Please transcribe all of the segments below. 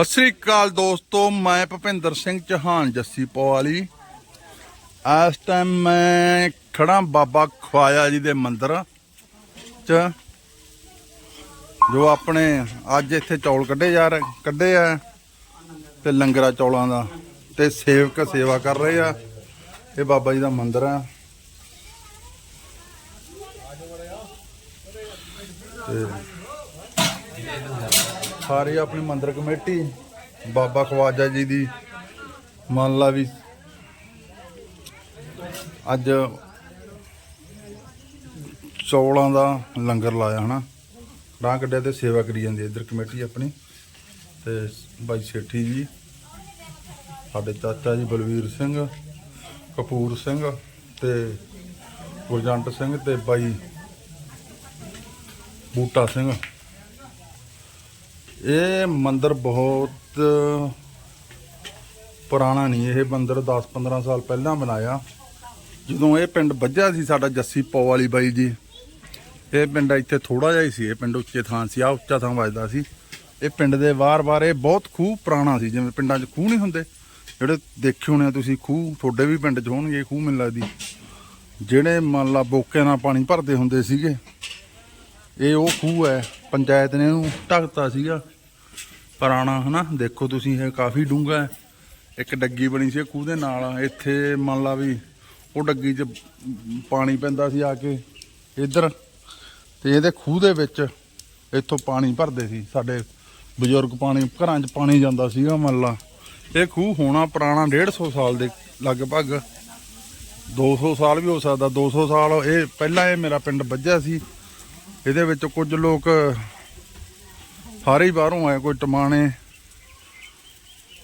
ਸਤਿ ਸ੍ਰੀ ਅਕਾਲ ਦੋਸਤੋ, ਮੈਂ ਭਪਿੰਦਰ ਸਿੰਘ ਚੌਹਾਨ, ਜੱਸੀ ਪਵਾਲੀ। ਇਸ ਟਾਈਮ ਮੈਂ ਖੜਾ ਬਾਬਾ ਖਵਾਇਆ ਜੀ ਦੇ ਮੰਦਿਰ ਚ, ਜੋ ਆਪਣੇ ਅੱਜ ਇੱਥੇ ਚੌਲ ਕੱਢੇ ਜਾ ਰਹੇ, ਕੱਢੇ ਆ, ਤੇ ਲੰਗਰਾ ਚੌਲਾਂ ਦਾ, ਤੇ ਸੇਵਕ ਸੇਵਾ ਕਰ ਰਹੇ ਆ, ਇਹ ਬਾਬਾ ਜੀ ਦਾ ਮੰਦਿਰ ਆ। ਤੇ ਸਾਰੀ ਆਪਣੀ ਮੰਦਰ ਕਮੇਟੀ, ਬਾਬਾ ਖਵਾਜਾ ਜੀ ਦੀ, ਮੰਨ ਲਾ ਵੀ। ਅੱਜ ਚੌਲਾਂ ਦਾ ਲੰਗਰ ਲਾਇਆ, ਹਨਾ? ਰਾਹ ਕੱਢਿਆ ਤੇ ਸੇਵਾ ਕਰੀ ਜਾਂਦੀ ਹੈ ਇੱਧਰ ਕਮੇਟੀ ਆਪਣੀ। ਤੇ ਬਾਈ ਸੇਠੀ ਜੀ, ਸਾਡੇ ਚਾਚਾ ਜੀ ਬਲਵੀਰ ਸਿੰਘ, ਕਪੂਰ ਸਿੰਘ ਤੇ ਗੁਰਜੰਟ ਸਿੰਘ ਤੇ ਬਾਈ ਬੂਟਾ ਸਿੰਘ। ਇਹ ਮੰਦਿਰ ਬਹੁਤ ਪੁਰਾਣਾ ਨਹੀਂ, ਇਹ ਮੰਦਿਰ 10-15 ਸਾਲ ਪਹਿਲਾਂ ਬਣਾਇਆ। ਜਦੋਂ ਇਹ ਪਿੰਡ ਵੱਜਿਆ ਸੀ ਸਾਡਾ ਜੱਸੀ ਪੌ ਵਾਲੀ ਬਾਈ ਜੀ, ਇਹ ਪਿੰਡ ਇੱਥੇ ਥੋੜਾ ਜਿਹਾ ਹੀ ਸੀ, ਇਹ ਪਿੰਡ ਉੱਚੇ ਥਾਂ ਸੀ ਆ ਉੱਚਾ ਥਾਂ ਵੱਜਦਾ ਸੀ। ਇਹ ਪਿੰਡ ਦੇ ਵਾਰ ਵਾਰ ਇਹ ਬਹੁਤ ਖੂਹ ਪੁਰਾਣਾ ਸੀ, ਜਿਵੇਂ ਪਿੰਡਾਂ 'ਚ ਖੂਹ ਨਹੀਂ ਹੁੰਦੇ। ਜਿਹੜੇ ਦੇਖੇ ਹੋਣੇ ਆ ਤੁਸੀਂ, ਖੂਹ ਤੁਹਾਡੇ ਵੀ ਪਿੰਡ 'ਚ ਹੋਣਗੇ ਖੂਹ ਮੈਨੂੰ ਲੱਗਦੀ। ਜਿਹੜੇ ਮੰਨ ਲਾ ਬੋਕੇ ਨਾਲ ਪਾਣੀ ਭਰਦੇ ਹੁੰਦੇ ਸੀਗੇ, ਇਹ ਉਹ ਖੂਹ ਹੈ। ਪੰਚਾਇਤ ਨੇ ਇਹਨੂੰ ਢੱਕਤਾ ਸੀਗਾ। ਪੁਰਾਣਾ, ਹਨਾ? ਦੇਖੋ ਤੁਸੀਂ, ਇਹ ਕਾਫੀ ਡੂੰਘਾ ਹੈ। ਇੱਕ ਡੱਗੀ ਬਣੀ ਸੀ, ਖੂਹ ਦੇ ਨਾਲ। ਇੱਥੇ ਮੰਨ ਲਾ ਵੀ ਉਹ ਡੱਗੀ 'ਚ ਪਾਣੀ ਪੈਂਦਾ ਸੀ ਆ ਕੇ ਇੱਧਰ। ਤੇ ਇਹਦੇ ਖੂਹ ਦੇ ਵਿੱਚ ਇੱਥੋਂ ਪਾਣੀ ਭਰਦੇ ਸੀ। ਸਾਡੇ ਬਜ਼ੁਰਗ ਪਾਣੀ, ਘਰਾਂ 'ਚ ਪਾਣੀ ਜਾਂਦਾ ਸੀਗਾ, ਮੰਨ ਲਾ। ਇਹ ਖੂਹ ਹੋਣਾ ਪੁਰਾਣਾ 150 ਸਾਲ ਦੇ ਲਗਭਗ। 200 ਸਾਲ ਵੀ ਹੋ ਸਕਦਾ। 200 ਸਾਲ, ਇਹ ਪਹਿਲਾਂ ਇਹ ਮੇਰਾ ਪਿੰਡ ਵੱਜਿਆ ਸੀ। ਇਹਦੇ ਵਿੱਚ ਕੁਝ ਲੋਕ ਸਾਰੇ ਹੀ ਬਾਹਰੋਂ ਆਏ, ਕੋਈ ਟਮਾਣੇ।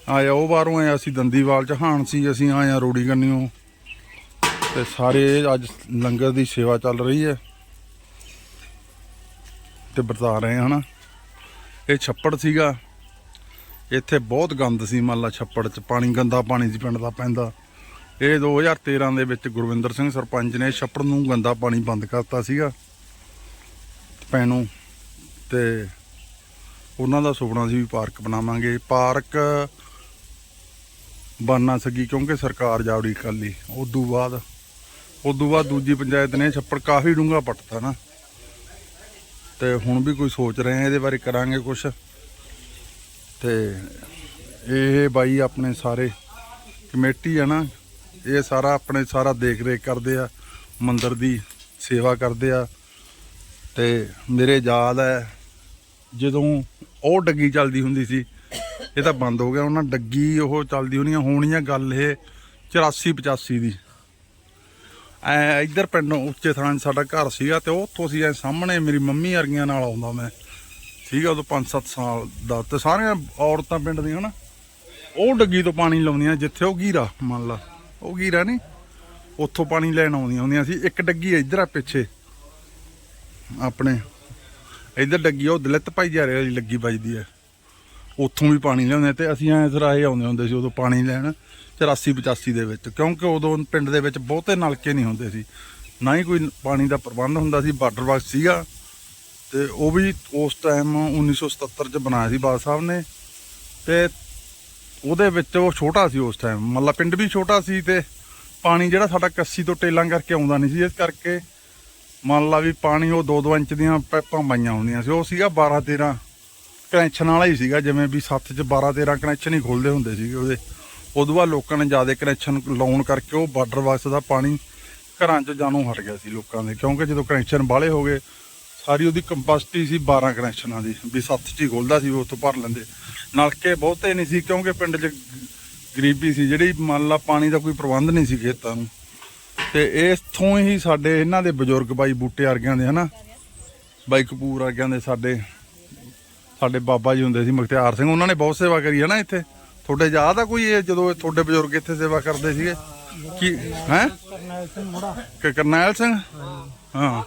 ਆਇਆ ਉਹ ਬਾਹਰੋਂ ਆਏ ਅਸੀਂ ਦੰਦੀਵਾਲ ਚ ਹਾਣ ਸੀ, ਅਸੀਂ ਆਏ ਆ ਰੋੜੀ ਕੰਨਿਓ। ਤੇ ਸਾਰੇ ਅੱਜ ਲੰਗਰ ਦੀ ਸੇਵਾ ਚੱਲ ਰਹੀ ਹੈ। ਤੇ ਵਰਤਾ ਰਹੇ ਹਨਾ। ਇਹ ਛੱਪੜ ਸੀਗਾ। ਇੱਥੇ ਬਹੁਤ ਗੰਦ ਸੀ, ਮੰਨ ਲਾ ਛੱਪੜ ਚ ਪਾਣੀ, ਗੰਦਾ ਪਾਣੀ ਸੀ ਪਿੰਡ ਦਾ ਪੈਂਦਾ। ਇਹ 2013 ਦੇ ਵਿੱਚ ਗੁਰਵਿੰਦਰ ਸਿੰਘ ਸਰਪੰਚ ਨੇ ਛੱਪੜ ਨੂੰ ਗੰਦਾ ਪਾਣੀ ਬੰਦ ਕਰਤਾ ਸੀਗਾ। ਪੈਣੋਂ ਤੇ ਉਹਨਾਂ ਦਾ ਸੁਪਨਾ ਸੀ ਵੀ ਪਾਰਕ ਬਣਾਵਾਂਗੇ। ਪਾਰਕ ਬਣ ਨਾ ਸਕੀ ਕਿਉਂਕਿ ਸਰਕਾਰ ਜਾਵੜੀ ਕਰ ਲਈ। ਤੋਂ ਬਾਅਦ, ਉਦੋਂ ਬਾਅਦ ਦੂਜੀ ਪੰਚਾਇਤ ਨੇ ਛੱਪੜ ਕਾਫੀ ਡੂੰਘਾ ਪੱਟਤਾ ਨਾ। ਤੇ ਹੁਣ ਵੀ ਕੋਈ ਸੋਚ ਰਹੇ ਆ, ਇਹਦੇ ਬਾਰੇ ਕਰਾਂਗੇ ਕੁਝ ਤੇ ਇਹ ਬਾਈ ਆਪਣੇ ਸਾਰੇ ਕਮੇਟੀ ਆ ਨਾ, ਇਹ ਸਾਰਾ ਆਪਣੇ ਸਾਰਾ ਦੇਖ ਰੇਖ ਕਰਦੇ ਆ, ਮੰਦਰ ਦੀ ਸੇਵਾ ਕਰਦੇ ਆ। ਤੇ ਮੇਰੇ ਯਾਦ ਹੈ, ਜਦੋਂ ਉਹ ਡੱਗੀ ਚੱਲਦੀ ਹੁੰਦੀ ਸੀ, ਇਹ ਤਾਂ ਬੰਦ ਹੋ ਗਿਆ। ਉਹਨਾਂ ਡੱਗੀ ਉਹ ਚੱਲਦੀ ਹੋਣੀਆਂ ਹੋਣੀਆਂ ਗੱਲ ਇਹ 84 85 ਦੀ। ਐ ਇੱਧਰ ਪਿੰਡ ਉੱਚੇ ਥਾਂ 'ਚ ਸਾਡਾ ਘਰ ਸੀਗਾ ਤੇ ਉੱਥੋਂ ਸੀ ਐ ਸਾਹਮਣੇ ਮੇਰੀ ਮੰਮੀ ਵਰਗੀਆਂ ਨਾਲ ਆਉਂਦਾ ਮੈਂ। ਸੀਗਾ ਉਦੋਂ 5-7 ਸਾਲ ਦਾ ਤੇ ਸਾਰੀਆਂ ਔਰਤਾਂ ਪਿੰਡ ਦੀਆਂ ਨਾ, ਉਹ ਡੱਗੀ ਤੋਂ ਪਾਣੀ ਲਾਉਂਦੀਆਂ ਜਿੱਥੇ ਉਹ ਗੀਰਾ ਮੰਨ ਲਾ, ਉਹ ਗੀਰਾ ਨਹੀਂ ਉੱਥੋਂ ਪਾਣੀ ਲੈਣ ਆਉਂਦੀਆਂ ਹੁੰਦੀਆਂ ਸੀ। ਇੱਕ ਡੱਗੀ ਇੱਧਰ ਆ ਪਿੱਛੇ। ਆਪਣੇ। ਇੱਧਰ ਡੱਗੀ ਉਹ ਦਲਿਤ ਭਾਈਚਾਰੇ ਵਾਲੀ ਲੱਗੀ ਵੱਜਦੀ ਹੈ ਉੱਥੋਂ ਵੀ ਪਾਣੀ ਲਿਆਉਂਦੇ ਤੇ ਅਸੀਂ ਐਂ ਸਰਾਏ ਆਉਂਦੇ ਹੁੰਦੇ ਸੀ ਉਦੋਂ ਪਾਣੀ ਲੈਣ 84 85 ਦੇ ਵਿੱਚ, ਕਿਉਂਕਿ ਉਦੋਂ ਪਿੰਡ ਦੇ ਵਿੱਚ ਬਹੁਤੇ ਨਲਕੇ ਨਹੀਂ ਹੁੰਦੇ ਸੀ। ਨਾ ਹੀ ਕੋਈ ਪਾਣੀ ਦਾ ਪ੍ਰਬੰਧ ਹੁੰਦਾ ਸੀ, ਵਾਟਰ ਵਰਕ ਸੀਗਾ। ਤੇ ਉਹ ਵੀ ਉਸ ਟਾਈਮ 1977 ਚ ਬਣਾਇਆ ਸੀ ਬਾਦ ਸਾਹਿਬ ਨੇ। ਤੇ ਉਹਦੇ ਵਿੱਚ ਉਹ ਛੋਟਾ ਸੀ ਉਸ ਟਾਈਮ, ਮਤਲਬ ਪਿੰਡ ਵੀ ਛੋਟਾ ਸੀ ਤੇ ਪਾਣੀ ਜਿਹੜਾ ਸਾਡਾ ਕੱਸੀ ਤੋਂ ਟੇਲਾਂ ਕਰਕੇ ਆਉਂਦਾ ਨਹੀਂ ਸੀ ਇਸ ਕਰਕੇ। ਮੰਨ ਲਾ ਵੀ ਪਾਣੀ ਉਹ 2-2 ਇੰਚ ਦੀਆਂ ਪਾਈਪਾਂ ਪਾਈਆਂ ਹੁੰਦੀਆਂ ਸੀ, ਉਹ ਸੀਗਾ 12-13 ਕਨੈਕਸ਼ਨ ਵਾਲਾ ਹੀ ਸੀਗਾ, ਜਿਵੇਂ ਵੀ ਸੱਤ 'ਚ 12-13 ਕਨੈਕਸ਼ਨ ਹੀ ਖੋਲਦੇ ਹੁੰਦੇ ਸੀਗੇ ਉਹਦੇ। ਉਦੋਂ ਬਾਅਦ ਲੋਕਾਂ ਨੇ ਜ਼ਿਆਦਾ ਕਨੈਕਸ਼ਨ ਲਾਉਣ ਕਰਕੇ ਉਹ ਬਾਰਡਰ ਵਾਕਸ ਦਾ ਪਾਣੀ ਘਰਾਂ 'ਚ ਜਾਣੋਂ ਹਟ ਗਿਆ ਸੀ ਲੋਕਾਂ ਦੇ, ਕਿਉਂਕਿ ਜਦੋਂ ਕਨੈਕਸ਼ਨ ਬਾਲੇ ਹੋ ਗਏ, ਸਾਰੀ ਉਹਦੀ ਕੰਪੈਸਿਟੀ ਸੀ 12 ਕਨੈਕਸ਼ਨਾਂ ਦੀ, ਵੀ ਸੱਤ 'ਚ ਹੀ ਖੋਲਦਾ ਸੀ ਉਹ ਉੱਥੋਂ ਭਰ ਲੈਂਦੇ। ਨਲਕੇ ਬਹੁਤੇ ਨਹੀਂ ਸੀ, ਕਿਉਂਕਿ ਪਿੰਡ 'ਚ ਗਰੀਬੀ ਸੀ, ਜਿਹੜੀ ਮੰਨ ਲਾ ਪਾਣੀ ਦਾ ਕੋਈ ਪ੍ਰਬੰਧ ਨਹੀਂ ਸੀ ਖੇਤਾਂ ਨੂੰ। ਤੇ ਇਥੋਂ ਹੀ ਸਾਡੇ ਇਹਨਾਂ ਦੇ ਬਜ਼ੁਰਗ ਬਾਈ ਬੂਟੇ ਵਰਗਿਆਂ ਦੇ ਹਨਾ? ਬਾਈ ਕਪੂਰ ਵਰਗਿਆਂ ਦੇ ਸਾਡੇ ਸਾਡੇ ਬਾਬਾ ਜੀ ਹੁੰਦੇ ਸੀ ਮੁਖਤਿਆਰ ਸਿੰਘ। ਉਹਨਾਂ ਨੇ ਬਹੁਤ ਸੇਵਾ ਕਰੀ ਹੈ ਨਾ ਇੱਥੇ? ਤੁਹਾਡੇ ਯਾਦ ਆ ਕੋਈ ਇਹ ਜਦੋਂ ਤੁਹਾਡੇ ਬਜ਼ੁਰਗ ਇੱਥੇ ਸੇਵਾ ਕਰਦੇ ਸੀਗੇ? ਕੀ ਹੈ? ਕਰਨੈਲ ਸਿੰਘ ਕਰਨੈਲ ਸਿੰਘ? ਹਾਂ।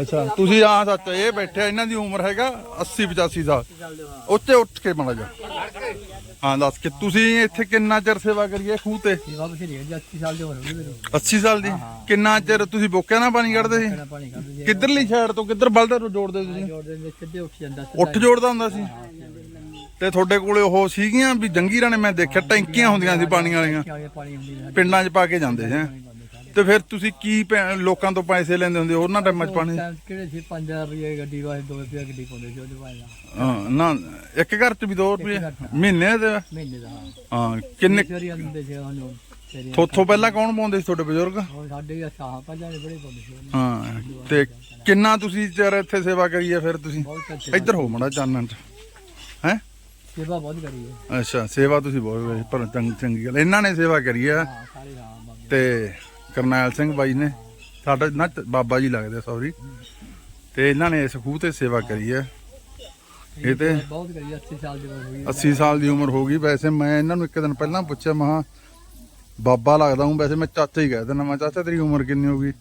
ਅੱਛਾ ਤੁਸੀਂ ਆ ਸੱਚ ਇਹ ਬੈਠੇ ਇਹਨਾਂ ਦੀ ਉਮਰ ਹੈਗਾ 80 85 ਸਾਲ। ਉੱਤੇ ਉੱਠ ਕੇ ਮਾੜਾ ਜਾ ਹਾਂ ਦੱਸ ਕਿ ਤੁਸੀਂ ਇੱਥੇ ਕਿੰਨਾ ਚਿਰ ਸੇਵਾ ਕਰੀਏ ਖੂਹ ਤੇ? ਸੇਵਾ ਬਥੇਰੀ ਹੈ ਜੀ 80 ਸਾਲ ਦੇ ਹੋ ਗਏ ਮੇਰੇ। 80 ਸਾਲ ਦੀ? ਕਿੰਨਾ ਚਿਰ ਤੁਸੀਂ ਬੋਕਿਆਂ ਨਾਲ ਪਾਣੀ ਕੱਢਦੇ ਸੀ? ਜੀ ਕਿੱਧਰਲੀ ਸਾਈਡ ਤੋਂ ਕਿੱਧਰ ਬਲਦਾ ਨੂੰ ਜੋੜਦੇ ਤੁਸੀਂ? ਉੱਠ ਜਾਂਦਾ ਉੱਠ ਜੋੜਦਾ ਹੁੰਦਾ ਸੀ? ਤੇ ਤੁਹਾਡੇ ਕੋਲੇ ਉਹ ਸੀਗੀਆਂ ਵੀ ਜੰਗੀਰਾਂ ਨੇ? ਮੈਂ ਦੇਖਿਆ ਟੈਂਕੀਆਂ ਹੁੰਦੀਆਂ ਸੀ ਪਾਣੀ ਵਾਲੀਆਂ। ਪਿੰਡਾਂ 'ਚ ਪਾ ਕੇ ਜਾਂਦੇ ਸੀ। ਤੇ ਫਿਰ ਤੁਸੀਂ ਕੀ ਪੈ- ਲੋਕਾਂ ਤੋਂ ਪੈਸੇ ਲੈਂਦੇ ਹੁੰਦੇ ਉਹਨਾਂ ਟਾਈਮਾਂ 'ਚ ਪਾਣੀ? ਕਿਹੜੇ ਸੀ? 5000 ਰੁਪਏ ਗੱਡੀ ਵਾਸਤੇ 2 ਰੁਪਏ ਗੱਡੀ ਪਾਉਂਦੇ ਸੀ ਉਹਦੇ ਭਾਈ ਹਾਂ, ਨਾ ਇੱਕ ਘਰ 'ਚ ਵੀ 2 ਰੁਪਏ ਮਹੀਨੇ ਦੇ? ਮਹੀਨੇ ਦਾ ਹਾਂ। ਕਿੰਨੇ ਚੋਰੀ ਆਉਂਦੇ ਸੀ ਉਹਨੂੰ ਤੇਰੇ ਥੋਥੋਂ ਪਹਿਲਾਂ ਕੌਣ ਪਾਉਂਦੇ ਸੀ ਤੁਹਾਡੇ ਬਜ਼ੁਰਗ? ਉਹ ਸਾਡੇ ਸਾਹ ਪੰਜਾਂ ਦੇ ਬੜੇ ਪਾਉਂਦੇ ਸੀ ਉਹਨੂੰ। ਹਾਂ ਤੇ ਕਿੰਨਾ ਤੁਸੀਂ ਚਿਰ ਇੱਥੇ ਸੇਵਾ ਕਰੀ ਹੈ ਫਿਰ ਤੁਸੀਂ? ਬਹੁਤ ਅੱਛੇ ਇੱਧਰ ਹੋ ਮੜਾ ਚਾਨਣ ਚ। ਹੈ? ਸੇਵਾ ਬਹੁਤ ਕਰੀ ਹੈ ਅੱਛਾ ਸੇਵਾ ਤੁਸੀਂ ਬਹੁਤ ਪਰ ਚੰਗ- ਚੰਗੀ ਗੱਲ। ਇਹਨਾਂ ਨੇ ਸੇਵਾ ਕਰੀ ਹੈ ਹਾਂ ਸਾਰੇ ਹਾਂ ਬਾਬੇ। ਤੇ ਕਰਨੈਲ ਸਿੰਘ ਬਾਈ ਨੇ ਸਾਡਾ ਨਾ ਬਾਬਾ ਜੀ ਲੱਗਦੇ ਸੌਰੀ ਤੇ ਇਹਨਾਂ ਨੇ ਇਸ ਖੂਹ ਤੇ ਸੇਵਾ ਕਰੀ ਹੈ ਇਹ ਤੇ ਬਹੁਤ ਕਰੀ 80 ਸਾਲ ਦੀ ਉਮਰ ਹੋਈ 80 ਸਾਲ ਦੀ ਉਮਰ ਹੋ ਗਈ। ਵੈਸੇ ਮੈਂ ਇਹਨਾਂ ਨੂੰ ਇੱਕ ਦਿਨ ਪਹਿਲਾਂ ਪੁੱਛਿਆ ਮਹਾ ਬਾਬਾ ਲੱਗਦਾ ਹੂੰ? ਵੈਸੇ ਮੈਂ ਚਾਚਾ ਹੀ ਕਹਿ ਦਿੰਦਾ ਮੈਂ ਚਾਚਾ ਤੇਰੀ ਉਮਰ ਕਿੰਨੀ ਹੋ ਗਈ?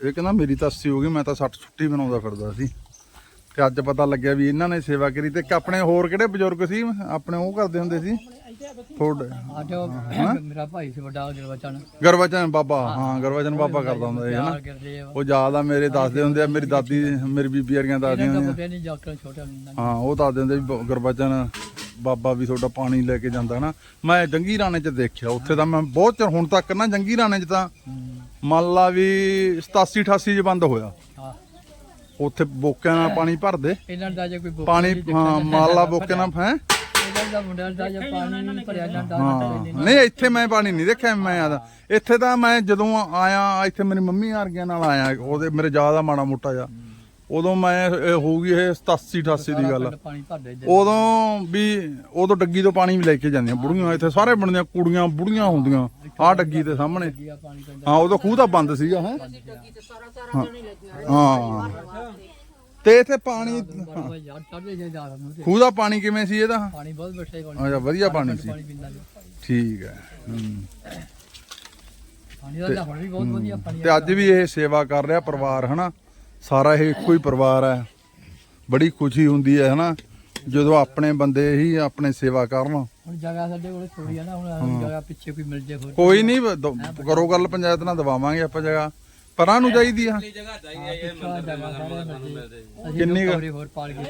ਇਹ ਕਹਿੰਦਾ ਮੇਰੀ ਤਾਂ 80 ਹੋ ਗਈ ਮੈਂ ਤਾਂ 60 ਛੁੱਟੀ ਬਣਾਉਂਦਾ ਫਿਰਦਾ ਸੀ। ਤੇ ਅੱਜ ਪਤਾ ਲੱਗਿਆ ਵੀ ਇਹਨਾਂ ਨੇ ਸੇਵਾ ਕਰੀ ਤੇ ਆਪਣੇ ਹੋਰ ਕਿਹੜੇ ਬਜ਼ੁਰਗ ਸੀ? ਆਪਣੇ ਉਹ ਕਰਦੇ ਹੁੰਦੇ ਸੀ? ਥੋੜੇ ਅੱਜ ਉਹ ਮੇਰਾ ਭਾਈ ਸੀ ਵੱਡਾ ਬਚਨ ਗਰਵਚਨ ਬਾਬਾ ਹਾਂ। ਗਰਵਚਨ ਬਾਬਾ ਕਰਦਾ ਹੁੰਦਾ ਸੀ ਹਨਾ? ਉਹ ਯਾਦ ਆ ਮੇਰੇ ਦੱਸਦੇ ਹੁੰਦੇ ਆ ਮੇਰੀ ਦਾਦੀ ਮੇਰੀ ਬੀਬੀ ਵਰਗੀਆਂ ਇਹਨਾਂ ਦੱਸਦੀਆਂ ਦਾ ਹੁੰਦੀਆਂ। ਪਤਾ ਨਹੀਂ ਜਾਕਰ ਛੋਟਾ ਨਹੀਂ ਹਾਂ ਉਹ ਦੱਸਦੇ ਹੁੰਦੇ ਵੀ ਗੁਰਬਚਨ ਬਾਬਾ ਵੀ ਤੁਹਾਡਾ ਪਾਣੀ ਲੈ ਕੇ ਜਾਂਦਾ ਨਾ ਮੈਂ ਜੰਗੀ ਰਾਣੇ ਚ ਦੇਖਿਆ ਉੱਥੇ ਤਾਂ ਮੈਂ ਬਹੁਤ ਚਿਰ ਹੁਣ ਤੱਕ ਨਾ ਜੰਗੀ ਰਾਣੇ ਚ ਤਾਂ ਮੰਨ ਲਾ ਵੀ 87 88 ਚ ਬੰਦ ਹੋਇਆ। ਉੱਥੇ ਬੋਕਿਆਂ ਨਾਲ ਪਾਣੀ ਭਰਦੇ ਇਹਨਾਂ ਦਾ ਜੇ ਕੋਈ ਬੁੱਕ ਪਾਣੀ ਹਾਂ ਮੰਨ ਲਾ ਬੋਕੇ ਨਾਲ ਹੈ? ਇਹਨਾਂ ਦਾ ਮੁੰਡਾ ਦਾ ਜੇ ਪਾਣੀ ਭਰਿਆ ਜਾਂਦਾ ਹਾਂ। ਨਹੀਂ ਇੱਥੇ ਮੈਂ ਪਾਣੀ ਨਹੀਂ ਦੇਖਿਆ ਮੈਂ ਆਦਾ। ਇੱਥੇ ਤਾਂ ਮੈਂ ਜਦੋਂ ਆਇਆ ਇੱਥੇ ਮੇਰੀ ਮੰਮੀ ਵਰਗਿਆਂ ਨਾਲ ਆਇਆ। ਉਹਦੇ ਮੇਰੇ ਜ਼ਿਆਦਾ ਮਾੜਾ ਮੋਟਾ ਜਾ ਉਦੋਂ ਮੈਂ ਇਹ ਹੋਊਗੀ ਇਹ 87 88 ਦੀ ਗੱਲ ਆ। ਪਾਣੀ। ਉਦੋਂ ਵੀ ਉਦੋਂ ਡੱਗੀ ਤੋਂ ਪਾਣੀ ਵੀ ਲੈ ਕੇ ਜਾਂਦੀਆਂ ਬੁੜੀਆਂ ਇੱਥੇ ਸਾਰੇ ਬਣਦੀਆਂ ਕੁੜੀਆਂ ਬੁੜੀਆਂ ਹੁੰਦੀਆਂ ਆਹ ਡੱਗੀ ਦੇ ਸਾਹਮਣੇ। ਗਿਆ ਪਾਣੀ ਪੈਂਦਾ ਹਾਂ ਉਦੋਂ ਖੂਹ ਤਾਂ ਬੰਦ ਸੀਗਾ ਹੈ? ਹਾਂ। ਤੇ ਇੱਥੇ ਪਾਣੀ ਬੜਾ ਯਾਰ ਚੜਦੇ ਜੇ ਜਾ ਨੂੰ ਤੇ ਖੂਹ ਦਾ ਪਾਣੀ ਕਿਵੇਂ ਸੀ ਇਹਦਾ? ਪਾਣੀ ਬਹੁਤ ਬੈਠਾ ਹੀ ਪਾਣੀ ਅੱਛਾ ਵਧੀਆ ਪਾਣੀ ਸੀ। ਪਾਣੀ ਪੀਂਦਾ ਜੀ ਠੀਕ ਹੈ ਹੂੰ। ਪਾਣੀ ਦਾ ਹੁਣ ਵੀ ਬਹੁਤ ਵਧੀਆ ਪਾਣੀ ਤੇ ਅੱਜ ਵੀ ਇਹ ਸੇਵਾ ਕਰ ਰਿਹਾ ਪਰਿਵਾਰ ਹਨਾ? ਸਾਰਾ ਇਹ ਇੱਕੋ ਹੀ ਪਰਿਵਾਰ ਹੈ। ਬੜੀ ਖੁਸ਼ੀ ਹੁੰਦੀ ਹੈ ਹਨਾ? ਜਦੋਂ ਆਪਣੇ ਬੰਦੇ ਹੀ ਆਪਣੇ ਸੇਵਾ ਕਰਨ। ਹੁਣ ਜਗ੍ਹਾ ਸਾਡੇ ਕੋਲ ਥੋੜੀ ਆ ਨਾ ਹੁਣ ਜਗ੍ਹਾ ਪਿੱਛੇ ਕੋਈ ਮਿਲ ਜੇ ਹੋਰ ਕੋਈ ਨਹੀਂ ਕਰੋ ਗੱਲ ਪੰਚਾਇਤ ਨਾਲ ਦਵਾਵਾਂਗੇ ਆਪਾਂ ਜਗ੍ਹਾ। ਪਰਾਂ ਨੂੰ ਚਾਹੀਦੀ ਆ। ਕਿੰਨੀ ਕੁ? ਕਮਰੇ ਹੋਰ ਪਾਲ ਕੇ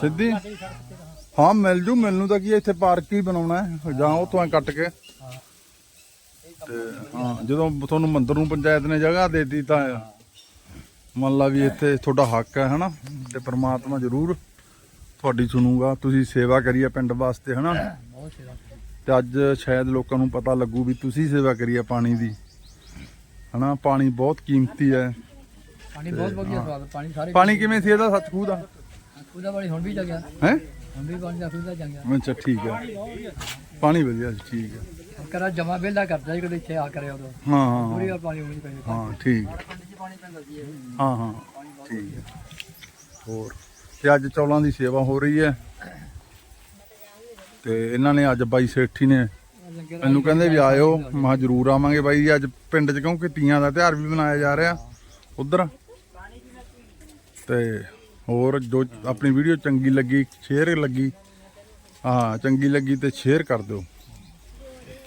ਸਿੱਧੀ ਹਾਂ ਮਿਲ ਜੂ ਮੈਨੂੰ ਤਾਂ ਕੀ ਹੈ, ਇੱਥੇ ਪਾਰਕ ਹੀ ਬਣਾਉਣਾ ਹੈ। ਜਾਂ ਉਹ ਤੋਂ ਐਂ ਕੱਟ ਕੇ। ਤੇ ਹਾਂ ਜਦੋਂ ਤੁਹਾਨੂੰ ਮੰਦਰ ਨੂੰ ਪੰਚਾਇਤ ਨੇ ਜਗ੍ਹਾ ਦੇ ਦਿੱਤੀ ਤਾਂ ਮੰਨ ਲਾ ਵੀ ਇੱਥੇ ਤੁਹਾਡਾ ਹੱਕ ਹੈ ਹਨਾ? ਤੇ ਪ੍ਰਮਾਤਮਾ ਜ਼ਰੂਰ ਤੁਹਾਡੀ ਸੁਣੂਗਾ। ਤੁਸੀਂ ਸੇਵਾ ਕਰੀ ਹੈ ਪਿੰਡ ਵਾਸਤੇ ਹਨਾ? ਤੇ ਅੱਜ ਸ਼ਾਇਦ ਲੋਕਾਂ ਨੂੰ ਪਤਾ ਲੱਗੂ ਵੀ ਤੁਸੀਂ ਸੇਵਾ ਕਰੀ ਹੈ ਪਾਣੀ ਦੀ। ਹਨਾ? ਪਾਣੀ ਬਹੁਤ ਕੀਮਤੀ ਹੈ। ਪਾਣੀ ਬਹੁਤ ਵਧੀਆ ਸਵਾਦ ਪਾਣੀ ਸਾਰੇ ਪਾਣੀ ਕਿਵੇਂ ਸੀ ਇਹਦਾ? ਸੱਚ ਖੂਹ ਦਾ? ਉਹਦਾ ਪਾਣੀ ਹੁਣ ਵੀ ਜਗਿਆ ਹੈ? ਹੁਣ ਵੀ ਪਾਣੀ ਦਾ ਖੁੱਦਾ ਜੰਗਿਆ ਅੱਛਾ ਠੀਕ ਹੈ। ਪਾਣੀ ਵਧੀਆ ਸੀ ਠੀਕ ਹੈ। ਕਰਾ ਜਮਾ ਵੇਲਾ ਕਰਦਾ ਜੀ ਕਦੇ ਇੱਥੇ ਆ ਕਰਿਆ ਉਦੋਂ। ਹਾਂ ਹਾਂ ਪੂਰੀ ਵਾਰ ਪਾਣੀ ਹੋਣੀ ਪੈਂਦਾ ਹਾਂ ਠੀਕ। ਪਾਣੀ ਪੈਂਦਾ ਸੀ ਇਹ। ਹਾਂ ਹਾਂ। ਠੀਕ ਹੈ। ਹੋਰ। ਤੇ ਅੱਜ ਚੌਲਾਂ ਦੀ ਸੇਵਾ ਹੋ ਰਹੀ ਹੈ। ਤੇ ਇਹਨਾਂ ਨੇ ਅੱਜ ਬਾਈ ਸੇਠੀ ਨੇ ਮੈਨੂੰ ਕਹਿੰਦੇ ਵੀ ਆਇਓ। ਮੈਂ ਜ਼ਰੂਰ ਆਵਾਂਗੇ ਬਾਈ ਜੀ ਅੱਜ ਪਿੰਡ 'ਚ ਕਿਉਂਕਿ ਤੀਆਂ ਦਾ ਤਿਉਹਾਰ ਵੀ ਮਨਾਇਆ ਜਾ ਰਿਹਾ। ਉਧਰ। ਤੇ ਹੋਰ ਜੋ ਆਪਣੀ ਵੀਡੀਓ ਚੰਗੀ ਲੱਗੀ ਸ਼ੇਅਰ ਲੱਗੀ। ਹਾਂ ਚੰਗੀ ਲੱਗੀ ਤੇ ਸ਼ੇਅਰ ਕਰ ਦਿਓ।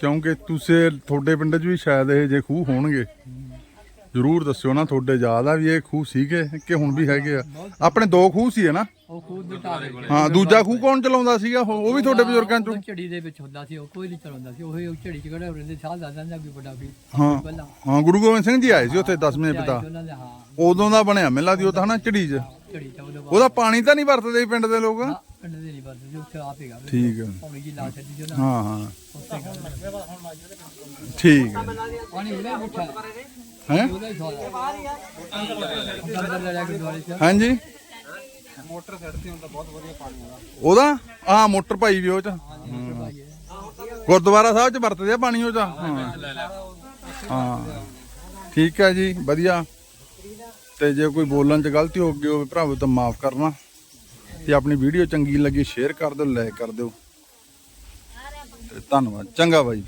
ਕਿਉਂਕਿ ਤੁਸੀਂ ਤੁਹਾਡੇ ਪਿੰਡ 'ਚ ਵੀ ਸ਼ਾਇਦ ਇਹ ਜੇ ਖੂਹ ਹੋਣਗੇ। ਜ਼ਰੂਰ ਦੱਸਿਓ ਨਾ ਤੁਹਾਡੇ ਯਾਦ ਆ ਵੀ ਇਹ ਖੂਹ ਸੀਗੇ ਕਿ ਹੁਣ ਵੀ ਹੈਗੇ ਆ। ਆਪਣੇ ਦੋ ਖੂਹ ਸੀ ਹੈ ਨਾ? ਉਹ ਦੇ ਹਾਂ ਦੂਜਾ ਖੂਹ ਕੌਣ ਚਲਾਉਂਦਾ ਸੀਗਾ? ਉਹ ਉਹ ਵੀ ਤੁਹਾਡੇ ਬਜ਼ੁਰਗਾਂ ਚੋਂ? ਝੜੀ ਦੇ ਵਿੱਚ ਹੁੰਦਾ ਸੀ ਉਹ ਕੋਈ ਨਹੀਂ ਚਲਾਉਂਦਾ ਸੀ ਉਹ ਉਹ ਝੜੀ ਚ ਕਿਹੜਾ ਰਹਿੰਦੇ ਸਾਹ ਦਾ ਜਾਂਦਾ ਕੋਈ ਵੱਡਾ ਵੀ ਹਾਂ ਪਹਿਲਾਂ। ਹਾਂ ਗੁਰੂ ਗੋਬਿੰਦ ਸਿੰਘ ਜੀ ਆਏ ਸੀ ਉੱਥੇ 10ਵੇਂ ਪਿਤਾ ਦੇ ਹਾਂ। ਉਦੋਂ ਦਾ ਬਣਿਆ ਮੇਲਾ ਦੀ ਉਹ ਤਾਂ ਹਨਾ ਝੜੀ 'ਚ? ਉਹਦੇ ਪਾਣੀ ਤਾਂ ਨਹੀਂ ਵਰਤਦੇ ਸੀ ਪਿੰਡ ਦੇ ਲੋਕ? ਹਾਂ, ਪਿੰਡ ਦੇ ਨਹੀਂ ਬਦਲਦੇ ਉੱਥੇ ਆਪ ਹੀ ਕਰਦੇ ਠੀਕ ਹੈ ਪਾਣੀ ਜੀ ਲਾ ਛੱਡੀ ਜੋ ਨਾ। ਹਾਂ ਹਾਂ। ਠੀਕ ਹੈ ਪਾਣੀ ਉਹਦਾ ਮਿੱਠਾ ਹੈ? ਹਾਂਜੀ। ਮੋਟਰ ਸੜਦੀ ਹੁੰਦਾ ਬਹੁਤ ਵਧੀਆ ਪਾਣੀ ਉਹਦਾ? ਆ ਮੋਟਰ ਭਾਈ ਵੀ ਉਹ ਚ। ਗੁਰਦੁਆਰਾ ਸਾਹਿਬ ਚ ਵਰਤਦੇ ਆ ਪਾਣੀ ਉਹ ਚ? ਹਾਂ। ਠੀਕ ਹੈ ਜੀ, ਵਧੀਆ। ਤੇ ਜੇ ਕੋਈ ਬੋਲਣ ਚ ਗਲਤੀ ਹੋ ਗਈ ਹੋਵੇ, ਭਰਾਵੋ, ਤਾਂ ਮਾਫ ਕਰਨਾ। ਤੇ ਆਪਣੀ ਵੀਡੀਓ ਚੰਗੀ ਲੱਗੀ, ਸ਼ੇਅਰ ਕਰ ਦਿਓ ਲਾਈਕ ਕਰ ਦਿਓ। ਧੰਨਵਾਦ। ਚੰਗਾ ਬਾਈ